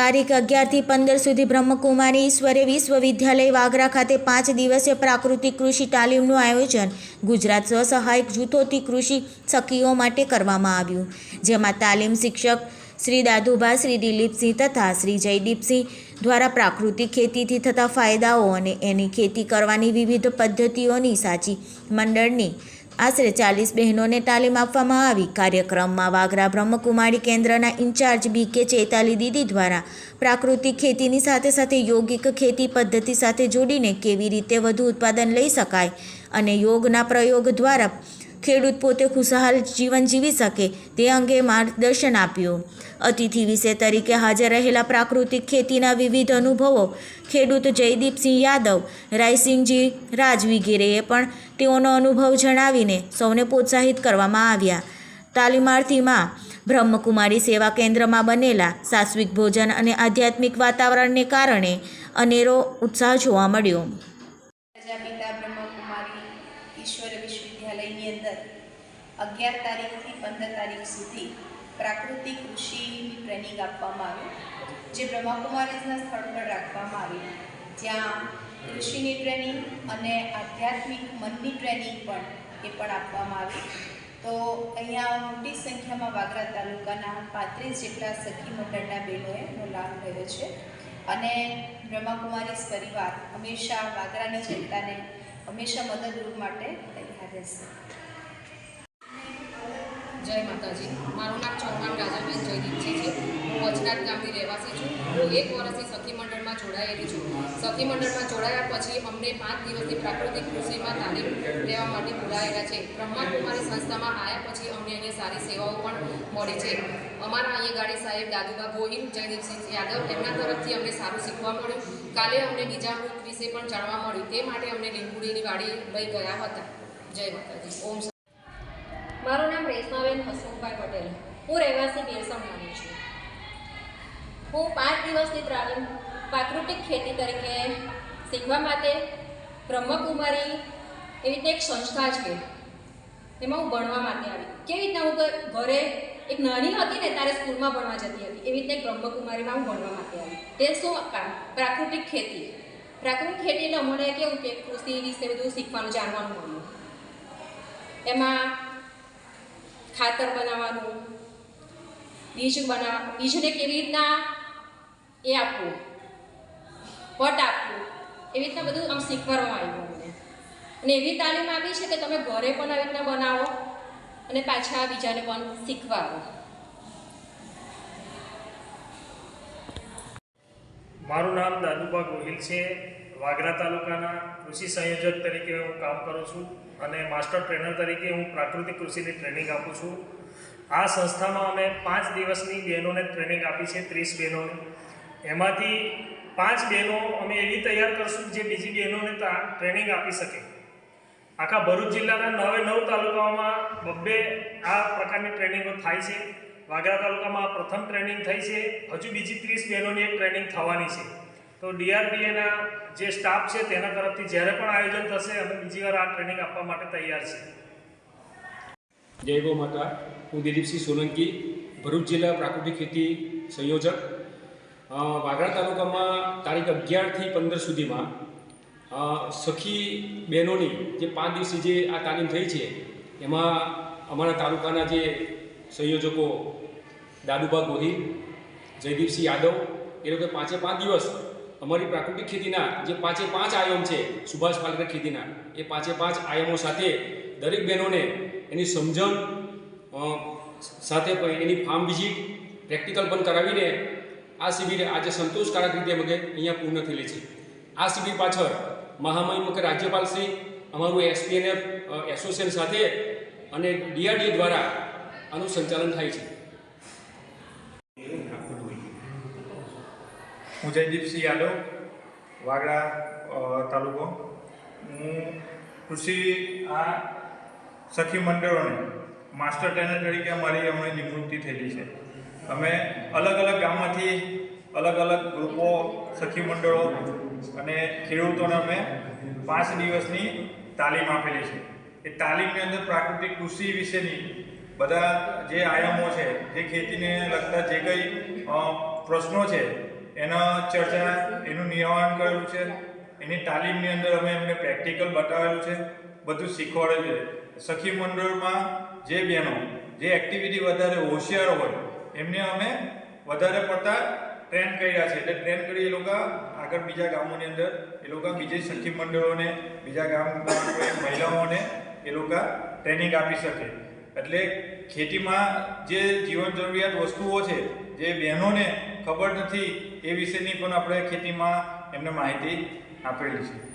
તારીખ અગિયારથી પંદર સુધી બ્રહ્મકુમારી ઈશ્વરે વિશ્વવિદ્યાલય વાગરા ખાતે પાંચ દિવસીય પ્રાકૃતિક કૃષિ તાલીમનું આયોજન ગુજરાત સ્વસહાયક જૂથોથી કૃષિ સખીઓ માટે કરવામાં આવ્યું, જેમાં તાલીમ શિક્ષક શ્રી દાદુભા, શ્રી દિલીપસિંહ તથા શ્રી જયદીપસિંહ દ્વારા પ્રાકૃતિક ખેતીથી થતા ફાયદાઓ અને એની ખેતી કરવાની વિવિધ પદ્ધતિઓની સાચી મંડળની આશરે ચાલીસ બહેનોને તાલીમ આપવામાં આવી. કાર્યક્રમમાં વાગરા બ્રહ્મકુમારી કેન્દ્રના ઇન્ચાર્જ બી કે ચેતાલી દીદી દ્વારા પ્રાકૃતિક ખેતીની સાથે સાથે યોગિક ખેતી પદ્ધતિ સાથે જોડીને કેવી રીતે વધુ ઉત્પાદન લઈ શકાય અને યોગના પ્રયોગ દ્વારા ખેડૂત પોતે ખુશહાલ જીવન જીવી શકે તે અંગે માર્ગદર્શન આપ્યું. અતિથિ વિશે તરીકે હાજર રહેલા પ્રાકૃતિક ખેતીના વિવિધ અનુભવો ખેડૂત જયદીપસિંહ યાદવ, રાયસિંહજી રાજ વગેરેએ પણ તેઓનો અનુભવ જણાવીને સૌને પ્રોત્સાહિત કરવામાં આવ્યા. તાલીમાર્થીમાં બ્રહ્મકુમારી સેવા કેન્દ્રમાં બનેલા સાત્વિક ભોજન અને આધ્યાત્મિક વાતાવરણને કારણે અનેરો ઉત્સાહ જોવા મળ્યો પ્રજાપિતા બ્રહ્મકુમારી ઈશ્વર વિશ્વવિદ્યાલયની અંદર અગિયાર તારીખથી પંદર તારીખ સુધી પ્રાકૃતિક કૃષિની ટ્રેનિંગ આપવામાં આવી, જે બ્રહ્માકુમારીઝના સ્થળ પર રાખવામાં આવી. જ્યાં કૃષિની ટ્રેનિંગ અને આધ્યાત્મિક મનની ટ્રેનિંગ પણ એ પણ આપવામાં આવી. તો અહીંયા મોટી સંખ્યામાં વાગરા તાલુકાના પાંત્રીસ જેટલા સખી મંડળના બહેનોએ એનો લાભ થયો છે. અને બ્રહ્માકુમારી પરિવાર હંમેશા વાગરાની જનતાને હંમેશા મદદરૂપ માટે તૈયાર રહેશે. જય માતાજી. મારું નામ ચૌહાણ રાજાબેન જયદીપજી છે હું વચનાથ ગામની રહેવાસી છું. હું એક વર્ષથી સખી મંડળમાં જોડાયેલી છું. સખી મંડળમાં જોડાયા પછી અમને પાંચ દિવસની પ્રાકૃતિક કૃષિમાં તાલીમ લેવા માટે બોલાયેલા છે. બ્રહ્માકુમારી સંસ્થામાં આવ્યા પછી અમને અહીંયા સારી સેવાઓ પણ મળી છે. અમારા અહીંયા ગાડી સાહેબ દાદુબા ગોહિલ, જયદીપસિંહ યાદવ એમના તરફથી અમને સારું શીખવા મળ્યું. કાલે અમને બીજા વૃત્ત વિશે પણ જાણવા મળ્યું. તે માટે અમને લીંબુડીની વાડી લઈ ગયા હતા. જય માતાજી. ઓમ મારું નામ રેશમાબેન હસમુખભાઈ પટેલ. હું રહેવાસી બિરસણવાની છું. હું પાંચ દિવસની તાલીમ પ્રાકૃતિક ખેતી તરીકે શીખવા માટે બ્રહ્મકુમારી એવી રીતે એક સંસ્થા છે એમાં હું ભણવા માટે આવી. કેવી રીતના હું ઘરે એક નાની હતી ને ત્યારે સ્કૂલમાં ભણવા જતી હતી. એવી રીતે બ્રહ્મકુમારીમાં હું ભણવા માટે આવી. તે શું કામ પ્રાકૃતિક ખેતી? પ્રાકૃતિક ખેતી એટલે અમને કેવું કે કૃષિ વિશે બધું શીખવાનું, જાણવાનું મળ્યું. એમાં ખાતર બનાવવાનું, બીજ બના, બીજને કેવી રીતના એ આપવું પટ આપવું, એવી રીતના બધું આમ શીખવાડવામાં આવ્યું અમને. અને એવી તાલીમ આપી છે કે તમે ઘરે પણ આવી રીતના બનાવો અને પાછા બીજાને પણ શીખવાડો. મારું નામ દાદુબા ગોહિલ છે. વાગરા તાલુકાના કૃષિ સંયોજક તરીકે હું કામ કરું છું અને માસ્ટર ટ્રેનર તરીકે હું પ્રાકૃતિક કૃષિની ટ્રેનિંગ આપું છું. આ સંસ્થામાં અમે પાંચ દિવસની બહેનોને ટ્રેનિંગ આપી છે, ત્રીસ બહેનોને. એમાંથી પાંચ બહેનો અમે એવી તૈયાર કરશું જે બીજી બહેનોને ટ્રેનિંગ આપી શકે. આખા ભરૂચ જિલ્લાના નવે નવ તાલુકાઓમાં બબ્બે આ પ્રકારની ટ્રેનિંગો થાય છે. વાગરા તાલુકામાં પ્રથમ ટ્રેનિંગ થઈ છે. હજુ બીજી ત્રીસ બહેનોની એક ટ્રેનિંગ થવાની છે. તો ડીઆરડીએના જે સ્ટાફ છે તેના તરફથી જ્યારે પણ આયોજન થશે અમે બીજી વાર આ ટ્રેનિંગ આપવા માટે તૈયાર છે જય ગો માતા. હું દિલીપસિંહ સોલંકી ભરૂચ જિલ્લા પ્રાકૃતિક ખેતી સંયોજક. અ, વાગરા તાલુકામાં તારીખ અગિયારથી પંદર સુધીમાં સખી બહેનોની જે પાંચ દિવસની જે આ તાલીમ થઈ છે એમાં અમારા તાલુકાના જે સંયોજકો દાદુભા ગોહિલ જયદીપસિંહ યાદવ એ લોકો પાંચે પાંચ દિવસ અમારી પ્રાકૃતિક ખેતીના જે પાંચે પાંચ આયામ છે, સુભાષ પાલકર ખેતીના, એ પાંચે પાંચ આયામો સાથે દરેક બહેનોને એની સમજણ સાથે એની ફાર્મ વિઝિટ પ્રેક્ટિકલ પણ કરાવીને આ શિબિર આજે સંતોષકારક રીતે મગે અહીંયા પૂર્ણ થયેલી છે. આ શિબિર પાછળ મહામહિમ મુખ્ય રાજ્યપાલ શ્રી, અમારું એસપીએનએફ એસોસિએશન સાથે અને ડીઆરડીએ દ્વારા આનું સંચાલન થાય છે. હું જયદીપસિંહ યાદવ, વાગડા તાલુકો. હું કૃષિ આ સખી મંડળોને માસ્ટર ટ્રેનર તરીકે અમારી હમણાં નિવૃત્તિ થયેલી છે. અમે અલગ અલગ ગામમાંથી અલગ અલગ ગ્રુપો, સખી મંડળો અને ખેડૂતોને અમે પાંચ દિવસની તાલીમ આપેલી છે. એ તાલીમની અંદર પ્રાકૃતિક કૃષિ વિશેની બધા જે આયામો છે, જે ખેતીને લગતા જે કંઈ પ્રશ્નો છે એના ચર્ચા એનું નિવારણ કરેલું છે. એની તાલીમની અંદર અમે એમને પ્રેક્ટિકલ બતાવેલું છે. બધું શીખવાડેલું છે. સખી મંડળમાં જે બહેનો, જે એક્ટિવિટી વધારે હોશિયાર હોય, એમને અમે વધારે પડતા ટ્રેન કર્યા છે. એટલે ટ્રેન કરી એ લોકો આગળ બીજા ગામોની અંદર, એ લોકો બીજી સખી મંડળોને, બીજા ગામ મહિલાઓને એ લોકો ટ્રેનિંગ આપી શકે. એટલે ખેતીમાં જે જીવન જરૂરિયાત વસ્તુઓ છે, જે બહેનોને ખબર નથી એ વિશેની પણ આપણે ખેતીમાં એમને માહિતી આપેલી છે.